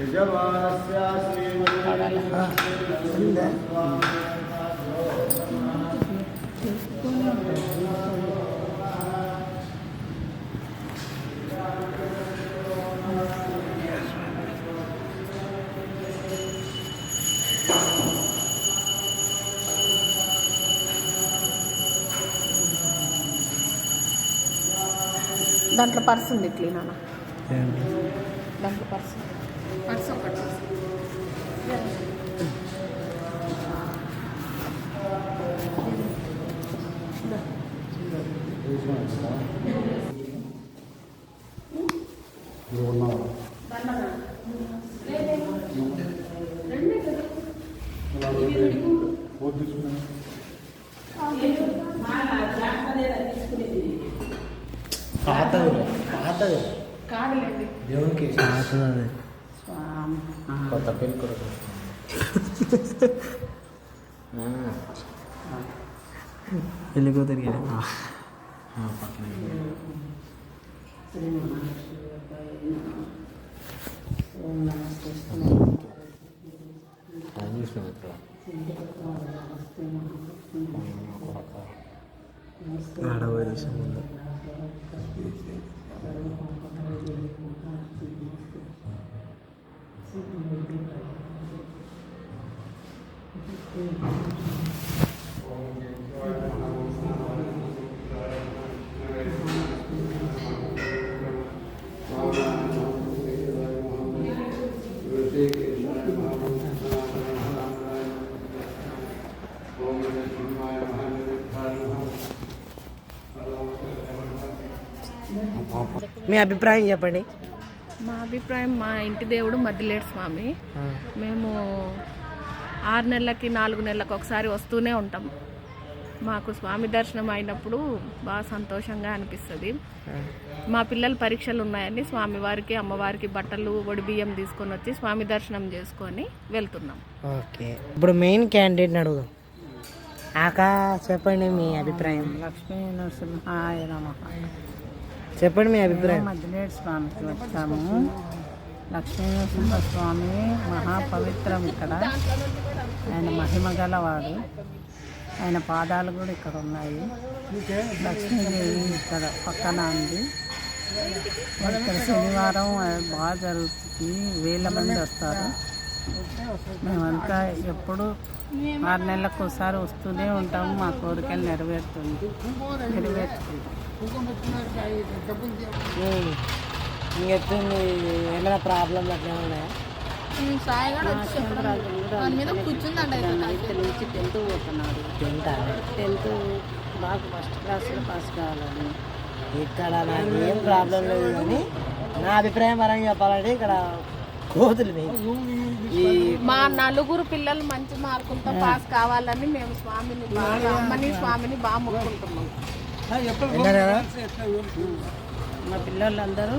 యజమానస్య దాంట్లో పర్స్ ఉంది క్లీన్ అన్న దాంట్లో పర్స్ పర్స్ ఒకటి పాతది. పాతది. కాదులేండి. దేవునికి పాతది. కొత్త పెళ్ళి కొరకు పెళ్ళి కూతురికి పక్కన చూసినాం ఇక్కడ ఆడబోయే మీ అభిప్రాయం చెప్పండి. మా అభిప్రాయం మా ఇంటి దేవుడు మద్దిలేడు స్వామి. మేము ఆరు నెలలకి నాలుగు నెలలకు ఒకసారి వస్తూనే ఉంటాం. మాకు స్వామి దర్శనం అయినప్పుడు బాగా సంతోషంగా అనిపిస్తుంది. మా పిల్లల పరీక్షలు ఉన్నాయని స్వామివారికి అమ్మవారికి బట్టలు ఒడి బియ్యం తీసుకొని వచ్చి స్వామి దర్శనం చేసుకొని వెళ్తున్నాం. ఓకే. ఇప్పుడు మెయిన్ క్యాండిడేట్ని అడుగుదాం. ఆకా చెప్పండి మీ అభిప్రాయం. లక్ష్మీ నరసింహాయ నమ. చెప్పండి మీ అభిప్రాయం. మధ్యనేటి స్వామికి వచ్చాము. లక్ష్మీనరసింహ స్వామి మహాపవిత్రం ఇక్కడ. ఆయన మహిమ గలవాడు. ఆయన పాదాలు కూడా ఇక్కడ ఉన్నాయి. లక్ష్మీదేవి ఇక్కడ పక్కన ఉంది. ఇక్కడ శనివారం బాగా జరుగుతుంది. వేల మంది వస్తారు. మేమంతా ఎప్పుడు ఆరు నెలలకు ఒకసారి వస్తూనే ఉంటాము. మా కోరికలు నెరవేరుతుంది. నెరవేరుతుంది. ఏమైనా ప్రాబ్లం అట్లా ఉన్నాయా? నైన్త్ నుంచి టెన్త్ పోతున్నాడు. తింటా టెన్త్ బాగా ఫస్ట్ క్లాస్లో పాస్ కావాలని. ఇక్కడ నాకు ఏం ప్రాబ్లం లేదు కానీ నా అభిప్రాయం పరంగా చెప్పాలంటే ఇక్కడ కోతులు మెయిన్. ఈ మా నలుగురు పిల్లలు మంచి మార్కులతో పాస్ కావాలని మేము స్వామిని బాగా అమ్మని స్వామిని బాగా కదా మా పిల్లలందరూ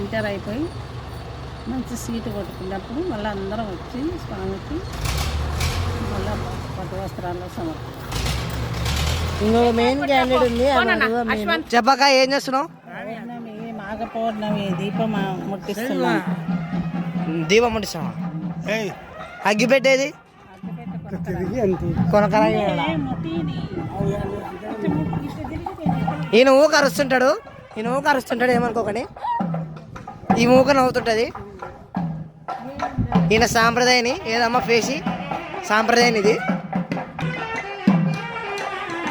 ఇంటర్ అయిపోయి మంచి సీటు కొట్టుకున్నప్పుడు మళ్ళీ అందరం వచ్చి స్వామికి మళ్ళీ పట్టు వస్త్రాల్లో ఇంకో మెయిన్ క్యాండిడేట్ ఉంది. చెప్పక ఏం చేస్తున్నావు? పౌర్ణమి మాఘ పౌర్ణమి దీపం ముట్టిస్తున్నాం. దీపం ముట్టిస్తావా అగ్గి పెట్టేది ఈయన ఊక అరుస్తుంటాడు ఈయన ఊక అరుస్తుంటాడు ఏమనుకోకని ఈ ఊక నవ్వుతుంటది. ఈయన సాంప్రదాయని ఏదమ్మా ఫేసి సాంప్రదాయం ఇది.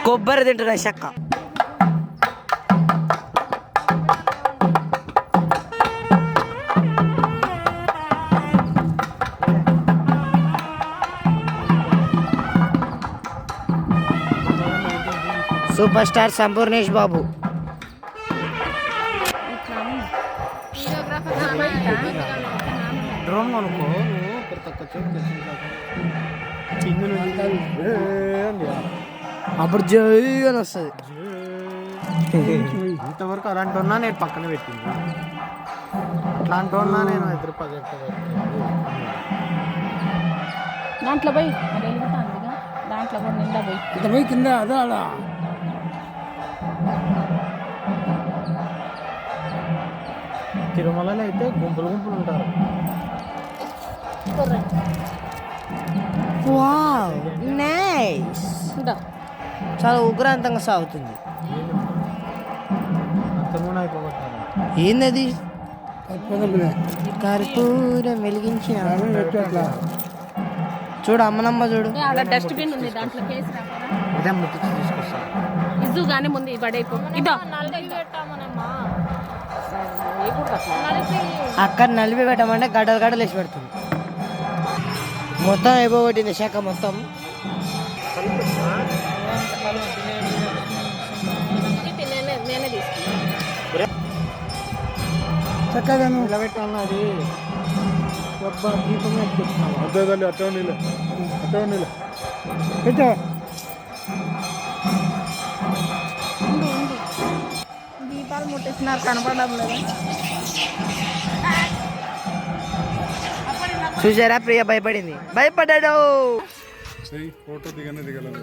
కొబ్బరి తింటున్నా చెక్క. Super star Sampoornesh Babu. Drone కొనుక్కో. అప్పుడు జైగానే వస్తుంది. ఇంతవరకు అలాంటి ఉన్నా నేను పక్కన పెట్టింది. అట్లాంటి ఉన్నా నేను ఎదురు దాంట్లో పోయి దాంట్లో కూడా నిండా పోయి. కింద అదే తిరుమలలో అయితే గుంపులు గుంపులు ఉంటారు. చాలా ఉగ్రాంతంగా సాగుతుంది. ఏందది? కర్పూరం వెలిగించిన చూడు అమ్మనమ్మ చూడు. డస్ట్బిన్ ఉంది దాంట్లో తీసుకొస్తాను. ఇజ్జు కానీ ముందు పడైపో ఇదో. అక్కడ నలిపి పెట్టమంటే గడ్డలు గడ్డలు వేసి పెడుతుంది. మొత్తం అయిపోగొట్టింది శాఖ మొత్తం. నేనే నేనే తీసుకున్నాను చక్కగా నిలబెట్టాలి అది ఒక్క దీపం ఎక్కిస్తున్నావు. అదే తల్లి అట్టే నీళ్ళు. అట్టే నీళ్ళు. దీపాలు ముట్టేస్తున్నారు కనపడడం లేదా చూసారా ప్రియ భయపడింది. భయపడ్డాడు. ఫోటో దిగనే దిగలేదు